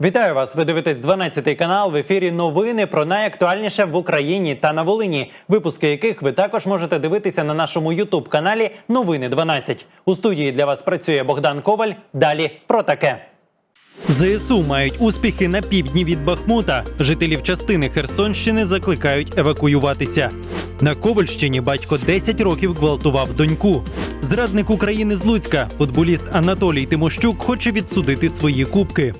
Вітаю вас! Ви дивитесь 12 канал. В ефірі новини про найактуальніше в Україні та на Волині. Випуски яких ви також можете дивитися на нашому Ютуб каналі Новини 12. У студії для вас працює Богдан Коваль. Далі про таке. ЗСУ мають успіхи на півдні від Бахмута. Жителів частини Херсонщини закликають евакуюватися. На Ковальщині батько 10 років гвалтував доньку. Зрадник України з Луцька, футболіст Анатолій Тимощук, хоче відсудити свої кубки.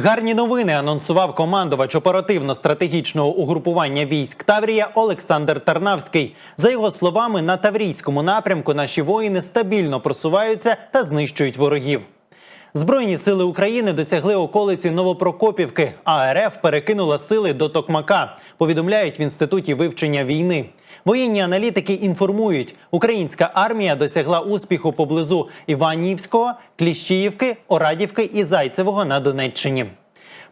Гарні новини анонсував командувач оперативно-стратегічного угрупування військ Таврія Олександр Тарнавський. За його словами, на Таврійському напрямку наші воїни стабільно просуваються та знищують ворогів. Збройні сили України досягли околиці Новопрокопівки, а РФ перекинула сили до Токмака. Повідомляють в інституті вивчення війни. Воєнні аналітики інформують, українська армія досягла успіху поблизу Іванівського, Кліщіївки, Орадівки і Зайцевого на Донеччині.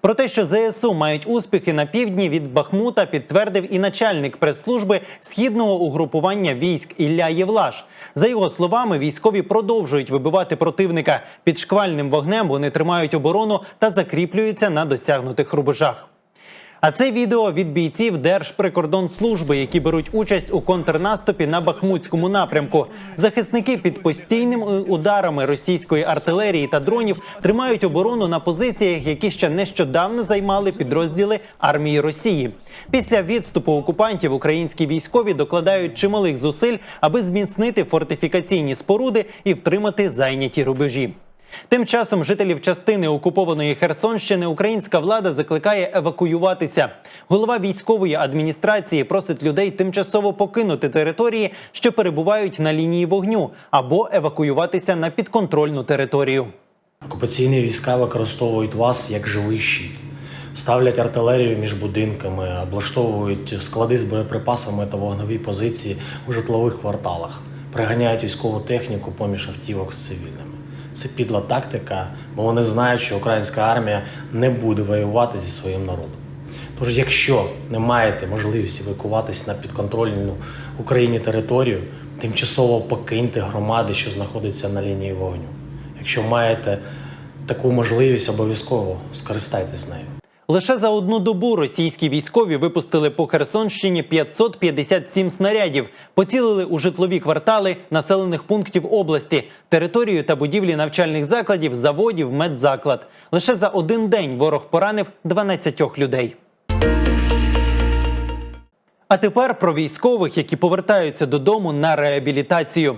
Про те, що ЗСУ мають успіхи на півдні від Бахмута, підтвердив і начальник прес-служби східного угрупування військ Ілля Євлаш. За його словами, військові продовжують вибивати противника під шквальним вогнем. Вони тримають оборону та закріплюються на досягнутих рубежах. А це відео від бійців Держприкордонслужби, які беруть участь у контрнаступі на Бахмутському напрямку. Захисники під постійними ударами російської артилерії та дронів тримають оборону на позиціях, які ще нещодавно займали підрозділи армії Росії. Після відступу окупантів українські військові докладають чималих зусиль, аби зміцнити фортифікаційні споруди і втримати зайняті рубежі. Тим часом жителів частини окупованої Херсонщини українська влада закликає евакуюватися. Голова військової адміністрації просить людей тимчасово покинути території, що перебувають на лінії вогню, або евакуюватися на підконтрольну територію. Окупаційні війська використовують вас як живий щит, ставлять артилерію між будинками, облаштовують склади з боєприпасами та вогнові позиції у житлових кварталах, приганяють військову техніку поміж автівок з цивільними. Це підла тактика, бо вони знають, що українська армія не буде воювати зі своїм народом. Тож, якщо не маєте можливості евакуватись на підконтрольну Україні територію, тимчасово покиньте громади, що знаходяться на лінії вогню. Якщо маєте таку можливість, обов'язково скористайтесь нею. Лише за одну добу російські військові випустили по Херсонщині 557 снарядів, поцілили у житлові квартали населених пунктів області, територію та будівлі навчальних закладів, заводів, медзаклад. Лише за один день ворог поранив 12 людей. А тепер про військових, які повертаються додому на реабілітацію.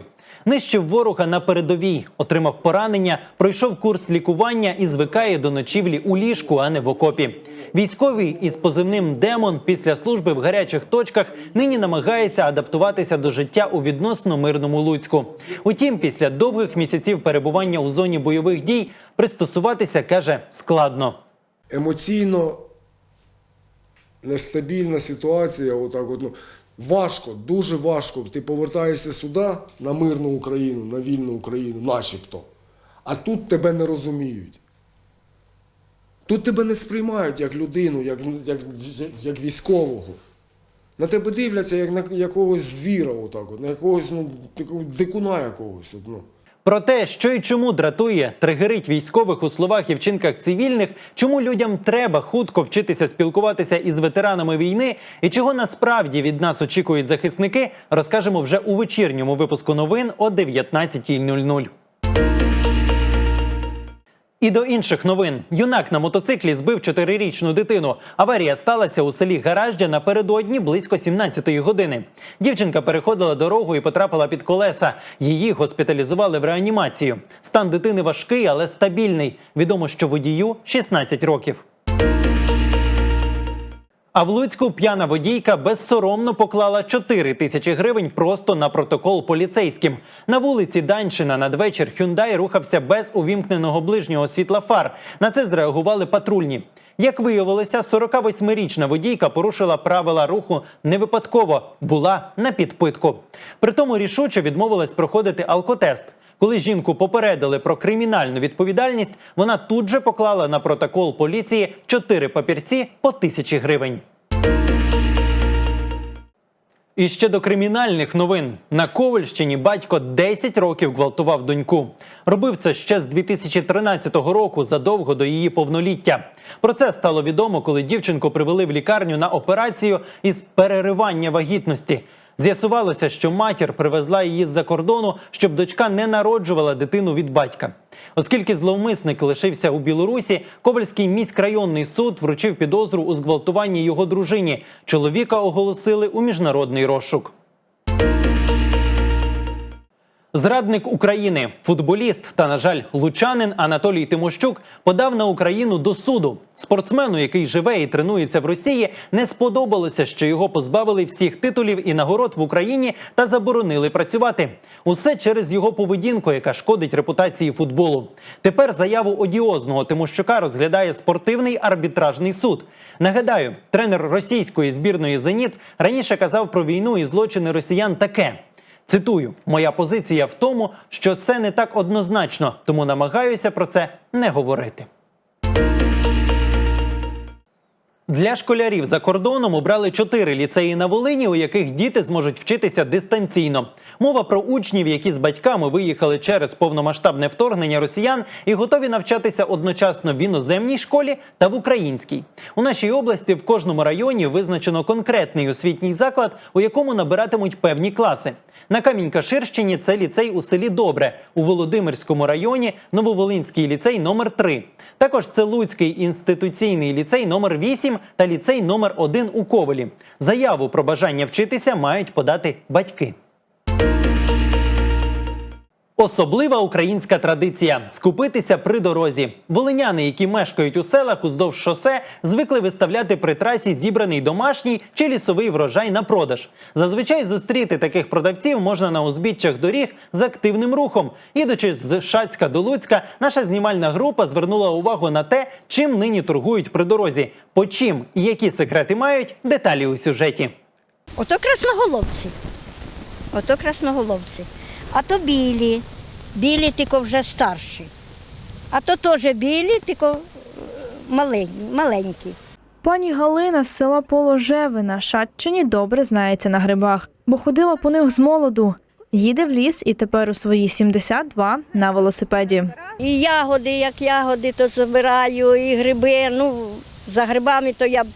Нищив ворога на передовій, отримав поранення, пройшов курс лікування і звикає до ночівлі у ліжку, а не в окопі. Військовий із позивним Демон після служби в гарячих точках нині намагається адаптуватися до життя у відносно мирному Луцьку. Утім, після довгих місяців перебування у зоні бойових дій пристосуватися каже складно. емоційно нестабільна ситуація. Отак от, ну, важко, дуже важко. Ти повертаєшся сюди на мирну Україну, на вільну Україну, начебто. А тут тебе не розуміють. Тут тебе не сприймають як людину, як, як, як військового. На тебе дивляться як на якогось звіра, отак, на якогось ну, дикуна якогось. Ну. Про те, що і чому дратує, тригерить військових у словах і вчинках цивільних, чому людям треба хутко вчитися спілкуватися із ветеранами війни, і чого насправді від нас очікують захисники, розкажемо вже у вечірньому випуску новин о 19.00. І до інших новин юнак на мотоциклі збив чотирирічну дитину. Аварія сталася у селі Гараждя напередодні близько 17-ї години. Дівчинка переходила дорогу і потрапила під колеса. Її госпіталізували в реанімацію. Стан дитини важкий, але стабільний. Відомо, що водію 16 років. А в Луцьку п'яна водійка безсоромно поклала 4 тисячі гривень просто на протокол поліцейським. На вулиці Даньшина надвечір Hyundai рухався без увімкненого ближнього світла фар. На це зреагували патрульні. Як виявилося, 48-річна водійка порушила правила руху не випадково, була на підпитку. Притому рішуче відмовилась проходити алкотест. Коли жінку попередили про кримінальну відповідальність, вона тут же поклала на протокол поліції чотири папірці по тисячі гривень. І ще до кримінальних новин на Ковальщині батько 10 років гвалтував доньку. Робив це ще з 2013 року, задовго до її повноліття. Про це стало відомо, коли дівчинку привели в лікарню на операцію із переривання вагітності. З'ясувалося, що матір привезла її з-за кордону, щоб дочка не народжувала дитину від батька. Оскільки зловмисник лишився у Білорусі, Ковальський міськрайонний суд вручив підозру у зґвалтуванні його дружині. Чоловіка оголосили у міжнародний розшук. Зрадник України, футболіст та, на жаль, лучанин Анатолій Тимощук подав на Україну до суду. Спортсмену, який живе і тренується в Росії, не сподобалося, що його позбавили всіх титулів і нагород в Україні та заборонили працювати. Усе через його поведінку, яка шкодить репутації футболу. Тепер заяву одіозного Тимощука розглядає спортивний арбітражний суд. Нагадаю, тренер російської збірної Зеніт раніше казав про війну і злочини росіян таке. Цитую: моя позиція в тому, що це не так однозначно, тому намагаюся про це не говорити. Для школярів за кордоном обрали чотири ліцеї на Волині, у яких діти зможуть вчитися дистанційно. Мова про учнів, які з батьками виїхали через повномасштабне вторгнення росіян і готові навчатися одночасно в іноземній школі та в українській. У нашій області в кожному районі визначено конкретний освітній заклад, у якому набиратимуть певні класи. На Камінь-Каширщині це ліцей у селі Добре, у Володимирському районі Нововолинський ліцей номер 3 Також це Луцький інституційний ліцей номер 8 та ліцей номер 1 у Ковелі. Заяву про бажання вчитися мають подати батьки. Особлива українська традиція скупитися при дорозі. Волиняни, які мешкають у селах уздовж шосе, звикли виставляти при трасі зібраний домашній чи лісовий врожай на продаж. Зазвичай зустріти таких продавців можна на узбіччях доріг з активним рухом. Їдучи з Шацька до Луцька, наша знімальна група звернула увагу на те, чим нині торгують при дорозі. По чим і які секрети мають деталі у сюжеті. Ото красноголовці. Ото красноголовці. А то білі. Білі тільки вже старші. А то теж білі, тільки е, маленькі. Пані Галина з села Положеве на Шатчині добре знається на грибах, бо ходила по них з молоду. Їде в ліс і тепер у свої 72 на велосипеді. І ягоди, як ягоди, то забираю, і гриби. Ну, за грибами то я б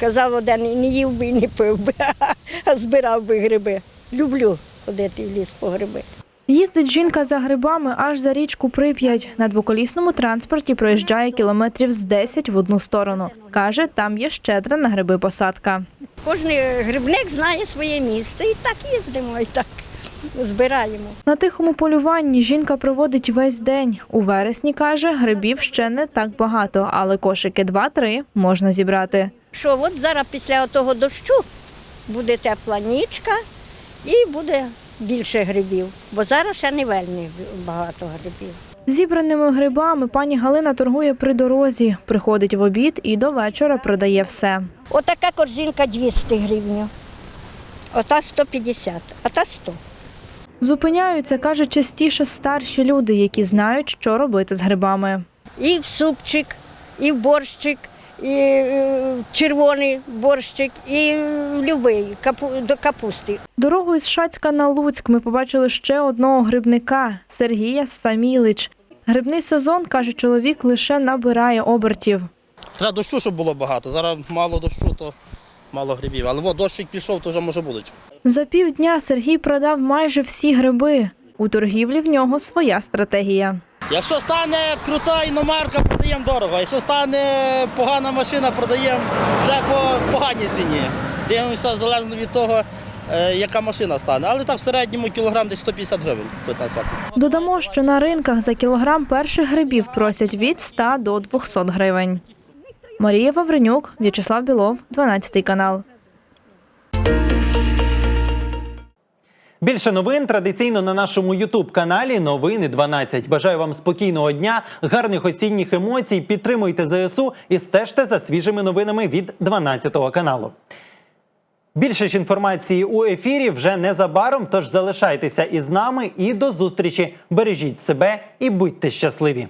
казав, один не їв би і не пив би, а збирав би гриби. Люблю ходити в ліс по гриби. Їздить жінка за грибами аж за річку Прип'ять. На двоколісному транспорті проїжджає кілометрів з 10 в одну сторону. Каже, там є щедра на гриби посадка. Кожен грибник знає своє місце. І так їздимо, і так збираємо. На тихому полюванні жінка проводить весь день. У вересні каже, грибів ще не так багато, але кошики 2-3 можна зібрати. що от зараз після того дощу буде тепла нічка і буде більше грибів, бо зараз ще не вельми багато грибів. Зібраними грибами пані Галина торгує при дорозі, приходить в обід і до вечора продає все. Отака корзинка 200 гривень, ота 150, а та 100. Зупиняються, каже, частіше старші люди, які знають, що робити з грибами. І в супчик, і в борщик, і е, червоний борщик, і любий, капу, до капусти. Дорогою з Шацька на Луцьк ми побачили ще одного грибника Сергія Самілич. Грибний сезон, каже чоловік, лише набирає обертів. Треба дощу, щоб було багато. Зараз мало дощу, то мало грибів. Але от дощик пішов, то вже може будуть. За півдня Сергій продав майже всі гриби. У торгівлі в нього своя стратегія. Якщо стане крута іномарка, продаємо дорого. Якщо стане погана машина, продаємо вже по поганій ціні. Дивимося залежно від того, е, яка машина стане. Але так в середньому кілограм десь 150 гривень тут на сваті. Додамо, що на ринках за кілограм перших грибів просять від 100 до 200 гривень. Марія Вавренюк, В'ячеслав Білов, 12 канал. Більше новин традиційно на нашому Ютуб каналі Новини 12. Бажаю вам спокійного дня, гарних осінніх емоцій. Підтримуйте ЗСУ і стежте за свіжими новинами від 12 каналу. Більше ж інформації у ефірі вже незабаром. Тож залишайтеся із нами і до зустрічі. Бережіть себе і будьте щасливі.